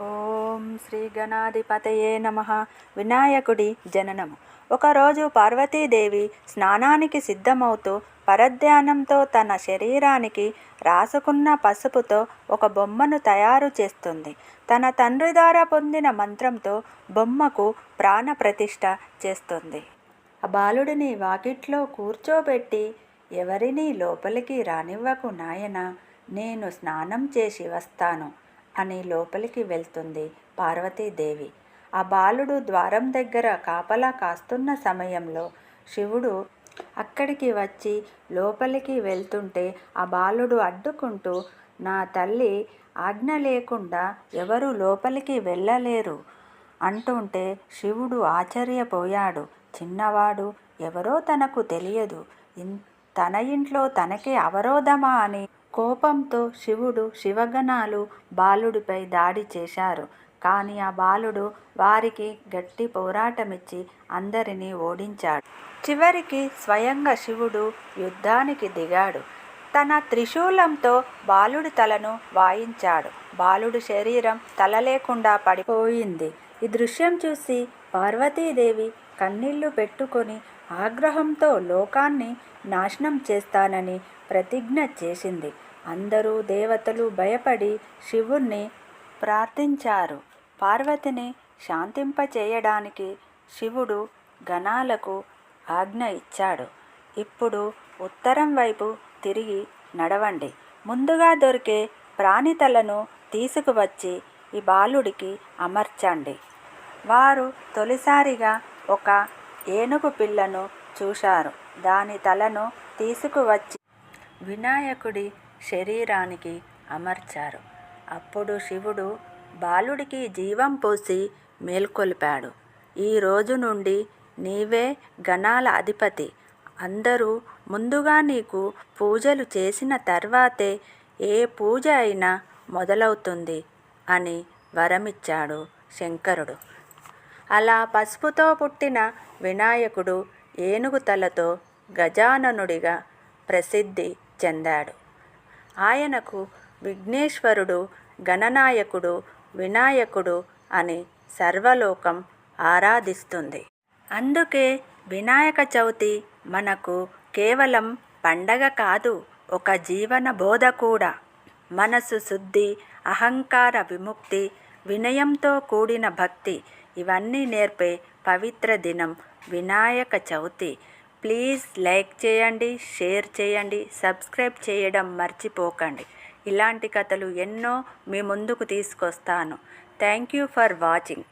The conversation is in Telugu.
ఓం శ్రీ గణాధిపతయే నమ. వినాయకుడి జననము. ఒకరోజు పార్వతీదేవి స్నానానికి సిద్ధమవుతూ పరధ్యానంతో తన శరీరానికి రాసుకున్న పసుపుతో ఒక బొమ్మను తయారు చేస్తుంది. తన తండ్రి ద్వారా పొందిన మంత్రంతో బొమ్మకు ప్రాణప్రతిష్ఠ చేస్తుంది. ఆ బాలుడిని వాకిట్లో కూర్చోబెట్టి ఎవరినీ లోపలికి రానివ్వకు నాయన నేను స్నానం చేసి వస్తాను. అని లోపలికి వెళ్తుంది పార్వతీదేవి. ఆ బాలుడు ద్వారం దగ్గర కాపలా కాస్తున్న సమయంలో శివుడు అక్కడికి వచ్చి లోపలికి వెళ్తుంటే ఆ బాలుడు అడ్డుకుంటూ నా తల్లి ఆజ్ఞ లేకుండా ఎవరు లోపలికి వెళ్ళలేరు అంటుంటే శివుడు ఆశ్చర్యపోయాడు. చిన్నవాడు ఎవరో తనకు తెలియదు. ఇన్- తన ఇంట్లో తనకే అవరోధమా అని కోపంతో శివుడు శివగణాలు బాలుడిపై దాడి చేశారు. కానీ ఆ బాలుడు వారికి గట్టి పోరాటమిచ్చి అందరినీ ఓడించాడు. చివరికి స్వయంగా శివుడు యుద్ధానికి దిగాడు. తన త్రిశూలంతో బాలుడి తలను వాయించాడు. బాలుడి శరీరం తల లేకుండా పడిపోయింది. ఈ దృశ్యం చూసి పార్వతీదేవి కన్నీళ్ళు పెట్టుకొని ఆగ్రహంతో లోకాన్ని నాశనం చేస్తానని ప్రతిజ్ఞ చేసింది. అందరూ దేవతలు భయపడి శివుణ్ణి ప్రార్థించారు. పార్వతిని శాంతింపచేయడానికి శివుడు గణాలకు ఆజ్ఞ ఇచ్చాడు. ఇప్పుడు ఉత్తరం వైపు తిరిగి నడవండి. ముందుగా దొరికే ప్రాణితలను తీసుకువచ్చి ఈ బాలుడికి అమర్చండి. వారు తొలిసారిగా ఒక ఏనుగు పిల్లను చూశారు. దాని తలను తీసుకువచ్చి వినాయకుడి శరీరానికి అమర్చారు. అప్పుడు శివుడు బాలుడికి జీవం పోసి మేల్కొల్పాడు. ఈ రోజు నుండి నీవే గణాల అధిపతి. అందరూ ముందుగా నీకు పూజలు చేసిన తర్వాతే ఏ పూజ అయినా మొదలవుతుంది అని వరమిచ్చాడు శంకరుడు. అలా పసుపుతో పుట్టిన వినాయకుడు ఏనుగు తలతో గజాననుడిగా ప్రసిద్ధి చెందాడు. ఆయనకు విఘ్నేశ్వరుడు గణనాయకుడు వినాయకుడు అని సర్వలోకం ఆరాధిస్తుంది. అందుకే వినాయక చవితి మనకు కేవలం పండగ కాదు ఒక జీవన బోధ కూడా. మనసు శుద్ధి అహంకార విముక్తి వినయంతో కూడిన భక్తి ఇవన్నీ నేర్పే పవిత్ర దినం వినాయక చవితి. ప్లీజ్ లైక్ చేయండి షేర్ చేయండి సబ్స్క్రైబ్ చేయడం మర్చిపోకండి. ఇలాంటి కథలు ఎన్నో మీ ముందుకు తీసుకొస్తాను. Thank you for watching.